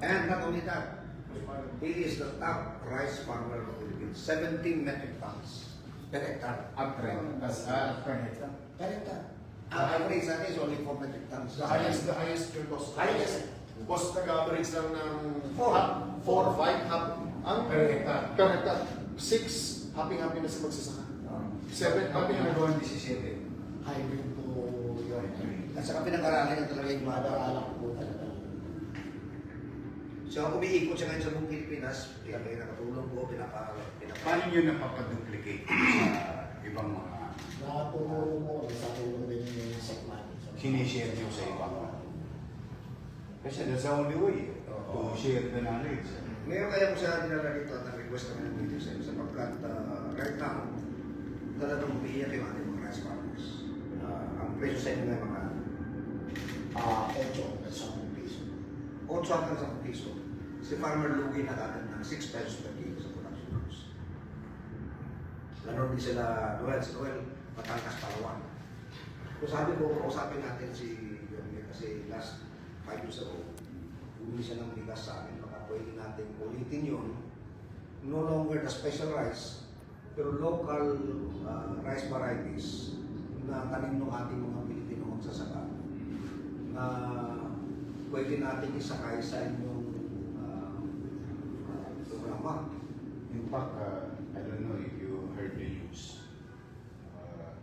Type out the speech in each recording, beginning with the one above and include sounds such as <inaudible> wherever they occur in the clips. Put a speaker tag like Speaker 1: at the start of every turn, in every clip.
Speaker 1: And not only that, he is the top rice farmer of the Philippines. 17 metric tons per hectare.
Speaker 2: As uh, uptrend.
Speaker 1: Per hectare. Ang average natin is only 4 metric tons.
Speaker 3: The highest, the highest your cost.
Speaker 1: Highest.
Speaker 3: Cost nag-average lang ng
Speaker 1: Four.
Speaker 3: 4, 5, half. Ang
Speaker 2: Per hectare.
Speaker 3: per hectare. 6, happy-happy na sa magsasaka. Seven,
Speaker 2: Ang
Speaker 3: happy na.
Speaker 2: pinagawa 17.
Speaker 4: hybrid po yun.
Speaker 1: At saka pinag-aralan niya talaga yung.
Speaker 4: Madaala ko po talaga.
Speaker 1: So, umiikot siya ngayon sa buong Pilipinas. Kaya kayo nakatulong po, pinapa... pinapa
Speaker 2: Paano nyo napapaduplicate sa ibang mga
Speaker 4: Nakatulong mo kami sa tulong din yung sekman.
Speaker 2: sinishare nyo sa ibang Kasi that's the only way
Speaker 1: Oo.
Speaker 2: to share the knowledge.
Speaker 1: Ngayon kaya ko siya dinala dito at nag-request kami ng video sa inyo sapagkat uh, right now, talagang umiiyak yung ating mga rice farmers. Uh, ang presyo sa inyo mga
Speaker 4: Ah, 8 at 10 piso.
Speaker 1: 8 hanggang 10 piso. Si farmer lugi na agad ng 6 pesos per kilo sa production cost. Ganon din sila, Noel, si Noel, Batangas, Palawan. So sabi ko, kausapin natin si Yorme kasi last 5 years ago, bumili siya ng bigas sa amin, baka pwede natin ulitin yun. No longer the special rice, pero local uh, rice varieties na tanim ng ating mga Pilipino magsasaka na pwede natin isakay sa inyong uh, uh, programa.
Speaker 2: In fact, uh, I don't know if you heard the news. Uh,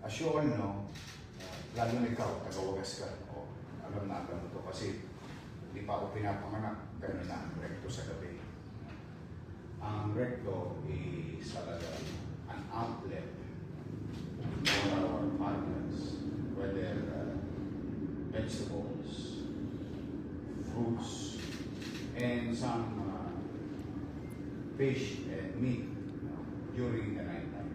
Speaker 2: as you all know, uh, lalo na ikaw, taga-wagas ka, o alam na alam mo to kasi hindi pa ako pinapanganak, ganun na ang recto sa gabi. Ang recto is talaga an outlet for our partners, whether uh, vegetables, fruits, and some uh, fish and meat during the night time.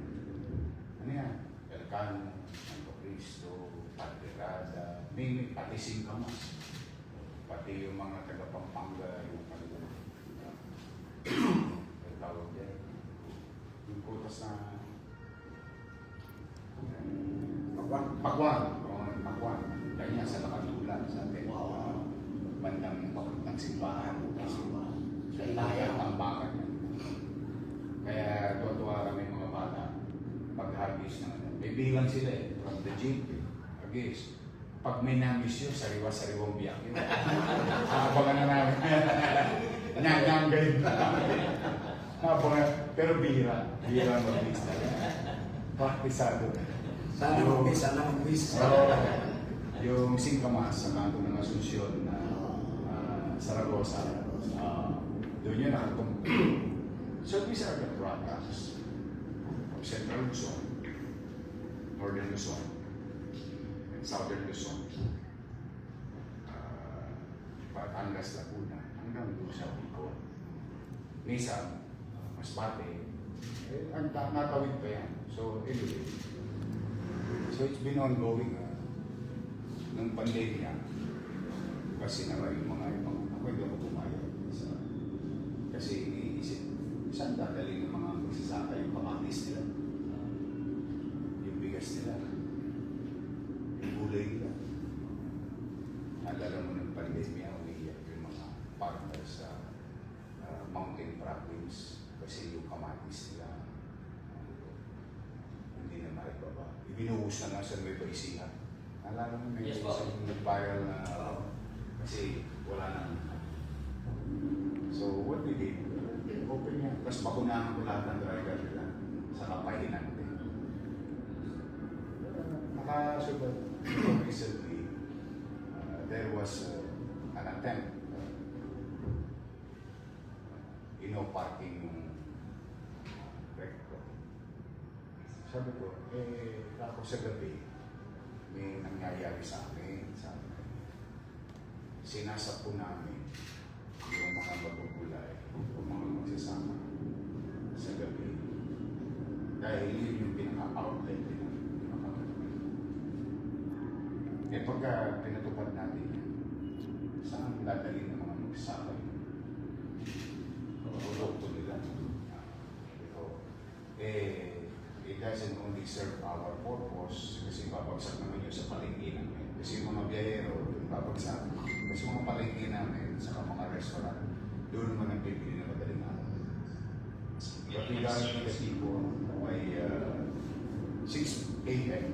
Speaker 2: Ano yan? Elcano, Santo Cristo, Paderada, may pati Singkamas. Pati yung mga taga Pampanga, yung ano, ang tawag dyan. Yung putas na
Speaker 1: Pagwan.
Speaker 2: Pagwan. Pagwan. Bandang papuntang simbahan.
Speaker 4: Simbahan.
Speaker 2: Sa ilaya, tambakan. Kaya tuwa-tuwa kami mga bata. Pag-hagis na ano. May bilang sila eh. From the gym. Hagis. Pag may namiss yun, sariwa-sariwang biyak yun. <laughs> Abangan na namin. <laughs> Nanganggaling na namin. Pero bihira. Bihira mag-miss talaga. Praktisado.
Speaker 1: Sana mag-miss, sana mag-miss.
Speaker 2: Yung singkamas sa kanto ng Asunsyon na ah, Saragosa. Ah, doon yun nakatong. so these are the products of Central Luzon, Northern Luzon, and Southern Luzon. Uh, Batangas, Laguna, hanggang doon sa Bicol. Minsan, Masbate, eh, ang ta- natawid pa yan. So anyway, so it's been ongoing. Uh, ng pandemya, kasi naman yung mga ibang, ako hindi ako pumayag. Sa, kasi iniisip, saan dadali ng mga magsasaka yung kamatis nila? Yung bigas nila? Yung gulay nila? Alala mo ng pandemya, umiiyak yung mga partners sa uh, mountain province kasi yung kamatis nila ano to, hindi na maibaba. Ibinuhos na nga sa Nueva Ecija. Alala mo may
Speaker 5: Yes,
Speaker 2: isang nag-viral na kasi wala nang So what we did, open niya. Tapos bakunahan ko lahat ng driver nila sa kapahinan din. Nakasubat. So recently, uh, there was uh, an attempt uh, you know, parking yung uh, recto. Sabi ko, eh, ako sa gabi, may nangyayari sa amin. Sabi ko, sinasapo namin yung mga magugulay, yung mga magsasama sa gabi. Dahil yun yung pinaka-outlet nila. Eh pagka pinatupad natin yan, saan dadalhin ng mga magsasaka doesn't only serve our purpose kasi babagsak naman yun sa palengke namin. Kasi yung mga biyahero, yung babagsak. Kasi mga palengke namin, sa mga restaurant, doon naman ang bibili na madaling araw. But regarding the people, may uh, 6 a.m.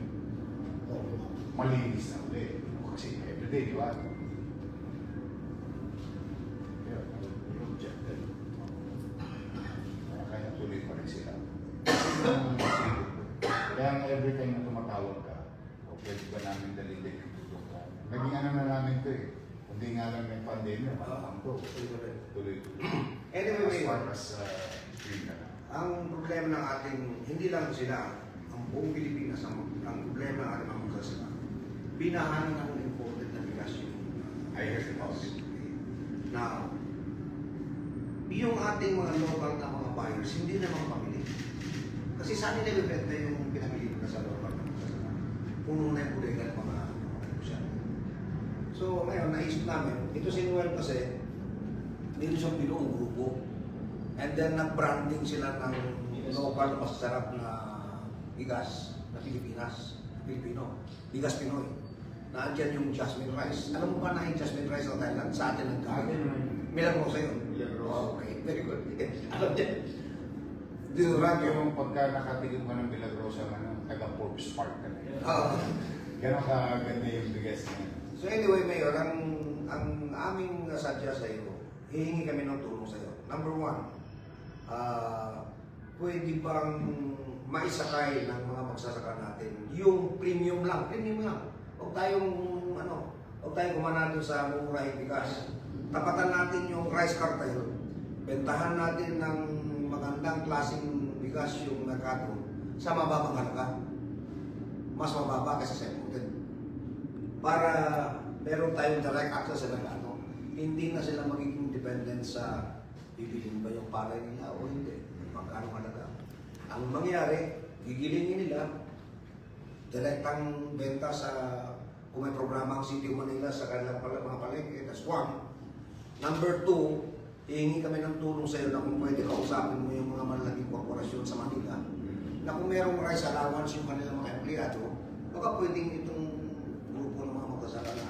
Speaker 2: Malinis na ulit. Kasi everyday, di ba? Every time na tumatawag ka, o pwede ba namin dalhin din yung produkto? Naging ano na namin to eh. Hindi nga lang may pandemya, malamang to. Tuloy-tuloy.
Speaker 1: Anyway,
Speaker 2: As far as uh, free na lang.
Speaker 1: ang problema ng ating, hindi lang sila, ang buong Pilipinas, ang, ang problema ng ating mga magsasaka, binahan ng imported na bigas yung
Speaker 2: I heard about it.
Speaker 1: Now, yung ating mga local na mga buyers, hindi naman pamili. Kasi saan nila ibibenta yung pinamili nila sa local na magsasaka? Puno na yung bodega ng mga negosyante. So, ngayon, naisip namin, ito si Noel kasi, dito siyang binuong grupo. And then, nag-branding sila ng local masasarap na bigas na Pilipinas, Pilipino, bigas Pinoy. Nandiyan yung jasmine rice. Alam mo ba na yung jasmine rice ng Thailand? Sa atin ang galing. Milagrosa yun.
Speaker 2: Milagrosa.
Speaker 1: Okay, very good. <laughs> Alam niya. Durag yung...
Speaker 2: Yung pagka nakatigil mo ng Milagrosa, ano, taga-Forbes Park ka na yun.
Speaker 1: Ah.
Speaker 2: Ganon kaganda yung bigas niya.
Speaker 1: so anyway, Mayor, ang, ang aming sadya sa iyo, hihingi kami ng tulong sa iyo. Number one, ah pwede bang maisakay ng mga magsasaka natin yung premium lang, premium lang. Huwag tayong, ano, huwag tayong kumanado sa murahing bigas. Tapatan natin yung rice cartel. Bentahan natin ng magandang klaseng bigas yung merkado sa mababang halaga. Mas mababa kasi sa imported. Para meron tayong direct access sa merkado. Hindi na sila magiging dependent sa bibilin ba yung palay nila o hindi. Magkano halaga. Ang mangyari, gigilingin nila, direktang benta sa kung may programa ang City of Manila sa kanilang mga palengke. That's one. Number two, hihingi kami ng tulong sa iyo na kung pwede kausapin mo yung mga malalaking korporasyon sa Manila na kung merong rice allowance yung kanilang mga empleyado, baka pwedeng itong grupo ng mga magkasala na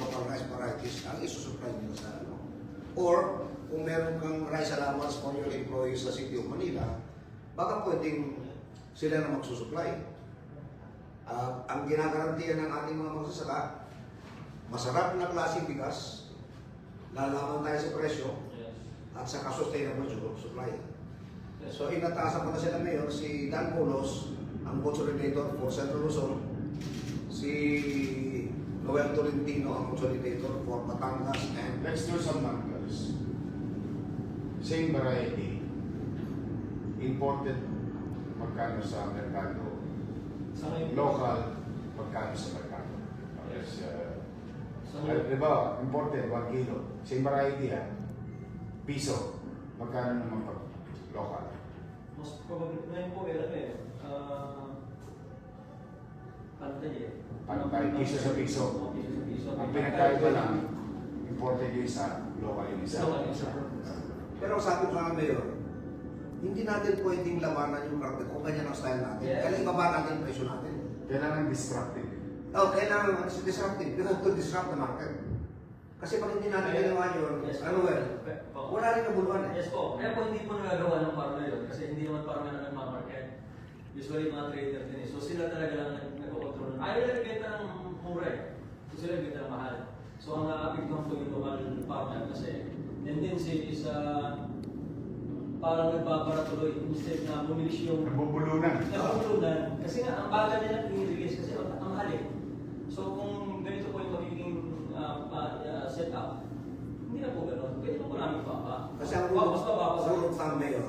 Speaker 1: local rice varieties ang isusupply nila sa ano. Or, kung meron kang rice allowance for your employees sa City of Manila, baka pwedeng sila na magsusupply. Ah, ang ginagarantiyan ng ating mga magsasaka, masarap na klaseng bigas, lalaman tayo sa presyo, at saka sustainable su- supply. So inatasan ko na sila mayor, si Dan Polos, ang consolidator for Central Luzon, si Noel Tolentino, ang consolidator for Batangas and
Speaker 2: Let's do some numbers. Same variety. Imported, magkano sa merkado.
Speaker 5: Sa
Speaker 2: Local, magkano sa merkado. Yes, uh,
Speaker 5: sa
Speaker 2: uh,
Speaker 5: ngayon,
Speaker 2: di ba, imported, 1 kilo. Same variety ha. Piso. Magkano naman pag local?
Speaker 5: mas probably, ngayon po, meron eh, ah, pantay eh.
Speaker 2: Pantay, piso sa piso.
Speaker 5: Oo, piso sa piso.
Speaker 2: Ang pinagkaiba lang, imported yung isa, local yung isa.
Speaker 5: Local yung isa.
Speaker 1: Pero sabi ko nga mayor, hindi natin pwedeng labanan yung kartel kung ganyan ang style natin.
Speaker 5: Yes.
Speaker 1: Kailangan ibaba natin ang presyo natin.
Speaker 2: Kailangan disruptive.
Speaker 1: Oh, kailangan disruptive. We have to disrupt the market. Kasi pag hindi natin ginawa yun,
Speaker 5: Yes,
Speaker 1: ano well, wala rin kabuluhan eh.
Speaker 5: Yes po. Kaya po hindi po nagagawa ng farmer yun kasi hindi naman farmer na nagmamarket. Usually mga trader din eh. So sila talaga lang nag- nagko-control. Ayaw nila bigyan ng mura eh. So sila bigyan ng mahal. So ang naapigtan po yung local farmer kasi tendency is uh, parang nagbabara tuloy instead na bumilis yung
Speaker 2: Nabubulunan.
Speaker 5: nabubulunan. Kasi nga ang bagal nila i-release kasi ang, ang mahal eh. So kung setup, hindi na po gano'n. Pwede po namin pa.
Speaker 1: Kasi ang rule,
Speaker 5: Basta baba
Speaker 1: ang rule of thumb, Mayor,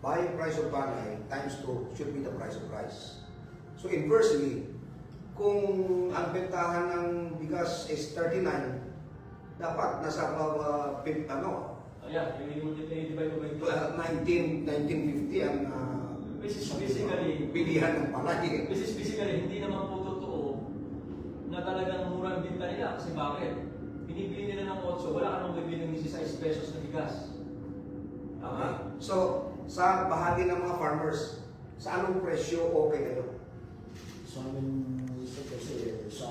Speaker 1: buying price of palay times 2 should be the price of rice. So inversely, kung ang bentahan ng bigas is 39, dapat nasa uh, pip, ano,
Speaker 5: Yeah, yung
Speaker 1: uh,
Speaker 5: by
Speaker 1: 19, 1950 ang uh,
Speaker 5: Which is basically,
Speaker 1: bilihan ng palay.
Speaker 5: which is basically, hindi naman po totoo na talagang mura ang binta nila. Kasi bakit? Binibili nila ng 8, wala ka nang bibili ng 16 pesos na bigas.
Speaker 1: Okay.
Speaker 5: Tama?
Speaker 1: So, sa bahagi ng mga farmers, sa anong presyo okay kayo?
Speaker 4: Sa amin, Mr. kasi sa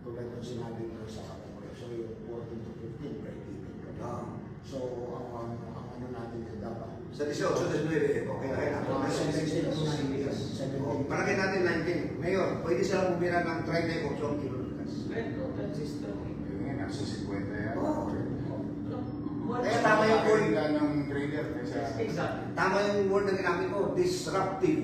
Speaker 4: tulad ng sinabi mo sa so yung 14 to 15 per even.
Speaker 1: Ah.
Speaker 4: So, ang, ang, ang ano natin din dapat,
Speaker 1: Sa 18, 19, okay na kaya
Speaker 4: Mga 17 to 19.
Speaker 1: Oh, Palagay natin 19. Mayor, pwede silang bumira ng 38 kilo bigas.
Speaker 5: Ganito, ganito system.
Speaker 2: Yun nga, nasa 50 yan.
Speaker 1: Oo.
Speaker 5: Kaya
Speaker 1: Kaya tama yung word.
Speaker 2: Ka ng trader.
Speaker 5: Exactly.
Speaker 1: Tama yung word na ginamit ko, disruptive.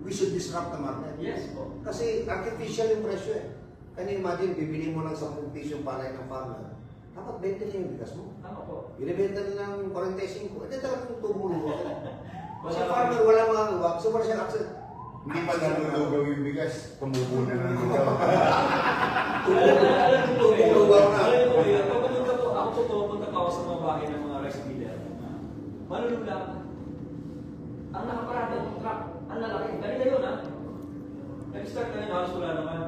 Speaker 1: We should disrupt the market.
Speaker 5: Yes po.
Speaker 1: Kasi artificial yung presyo eh. Can you imagine, bibili mo ng 10 piso yung palay ng farmer. Dapat 20 lang yung bigas mo.
Speaker 5: Tama po.
Speaker 1: Binibenta nila ng 45. Ito talagang tumulong ako. <laughs> Kasi farmer, wala mga uwag. So, wala siyang access.
Speaker 2: Hindi pa nalugaw yung bigas, tumubo na ng lugaw.
Speaker 1: Tumulugaw na.
Speaker 5: Alam mo, Kuya, kapag pupunta pa ako sa mga bahay ng mga rice miller. Malulula ka. Ang nakaparada ng truck, ang lalaki. Kanina yun, ha? Nag-start na yun, halos wala naman.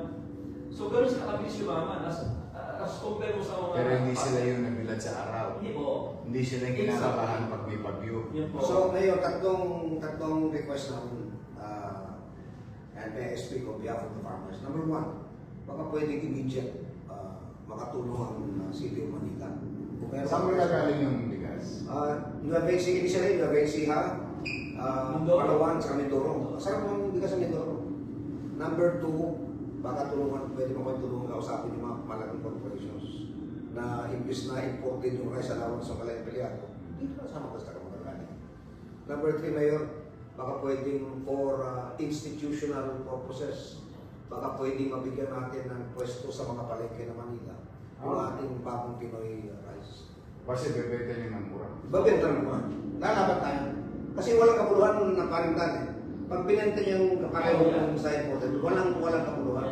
Speaker 5: So, ganun sa kakabilis yung mama. As, as compare mo sa mga...
Speaker 2: Pero hindi sila yung nabilad sa araw.
Speaker 5: Hindi po.
Speaker 2: Hindi sila yung kinakabahan pag may
Speaker 5: po.
Speaker 1: So, ngayon, tatlong, tatlong request ng uh, NPSP on behalf of the farmers. Number one, baka pwedeng immediate uh, makatulong ang uh, City of Manila. Meron-
Speaker 2: Saan mo nagaling yung bigas?
Speaker 1: Uh, Nueva Ecija initially, Nueva Ecija, uh,
Speaker 5: Mindoro.
Speaker 1: Palawan, sa Mindoro. Masarap ang bigas sa Mindoro. Number two, baka tulungan, pwede mo kayo tulungan kausapin yung mga malaking corporations na imbis na imported yung rice allowance sa kalayan pelyado, dito na sa mga basta kamagaling. Number three, Mayor, baka pwedeng for uh, institutional purposes, baka pwedeng mabigyan natin ng pwesto sa mga palengke ng Manila yung ating bagong Pinoy rice.
Speaker 2: Kasi bebenta niyo ng mura.
Speaker 1: Babenta mo naman. Lalaban tayo. Kasi walang kapuluhan ng parintan eh. Pag binenta niyo yung kapareho ng sa imported, walang walang kapuluhan.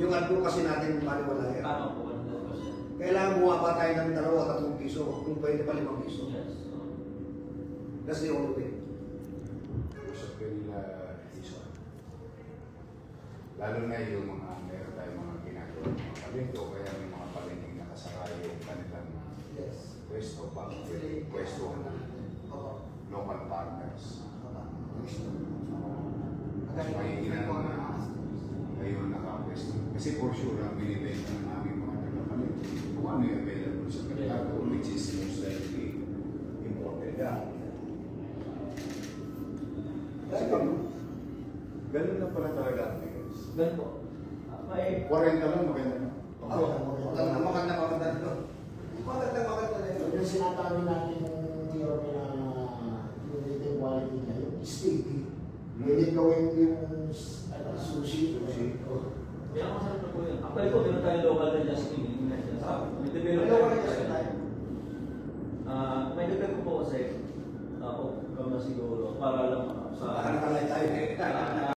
Speaker 1: Yung advocacy natin paniwala yan.
Speaker 5: Tama po. 100%.
Speaker 1: Kailangan bumaba tayo ng dalawa, tatlong piso. Kung pwede pa limang piso.
Speaker 5: Yes.
Speaker 1: That's the only way.
Speaker 2: Usap kayo nila. Lalo na yung mga meron tayong mga ginagawa ng mga palengke o kaya may mga kasakay yung kanilang
Speaker 1: Yes.
Speaker 2: pwesto ba? Pwede pwesto ng local partners.
Speaker 1: Kasi
Speaker 2: may ginagawa na ngayon nakapwesto. Kasi for sure, ang binibenta ng aming mga taga-palengke kung ano yung available sa merkado, which is most likely imported.
Speaker 1: Kasi pag
Speaker 2: Ganun na pala talaga ang.
Speaker 5: Ganun po. Ah, May
Speaker 2: 40 lang maganda na.
Speaker 1: Oo, maganda, maganda, maganda. Maganda, maganda yun.
Speaker 4: yung sinasabi natin yung theory na yung eating quality niya, yung sticky. Pwede gawin yung ano, sushi.
Speaker 1: Sushi.
Speaker 4: Oh.
Speaker 5: Kaya masarap na po yun. Actually po, meron tayong local na Justin. Yung sinasabi. May develop
Speaker 1: May local na Justin tayo.
Speaker 5: Ah, may ko po kasi, ako, ikaw na siguro, para lang sa...
Speaker 1: Ka lang tayo eh.
Speaker 5: Ah,